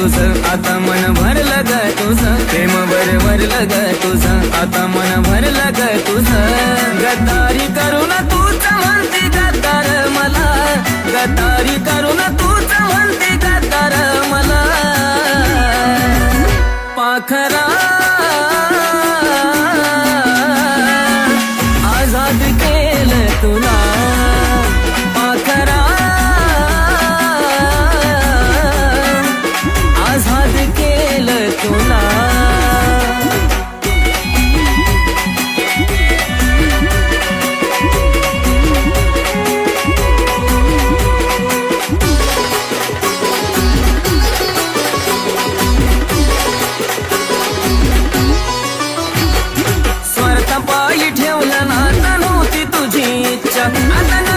तुस आता मन भरलं ग तुझ. प्रेम भर भरलं ग तुझ. आता मन भरलं ग तुझ. गद्दारी ना तूच म्हणते गद्दार मला. गद्दारी ना तूच म्हणते गद्दार मला. पाखरा. आजाद केलं तुला. तुला स्वतः पायी ठेवला ना आता तुझी इच्छा.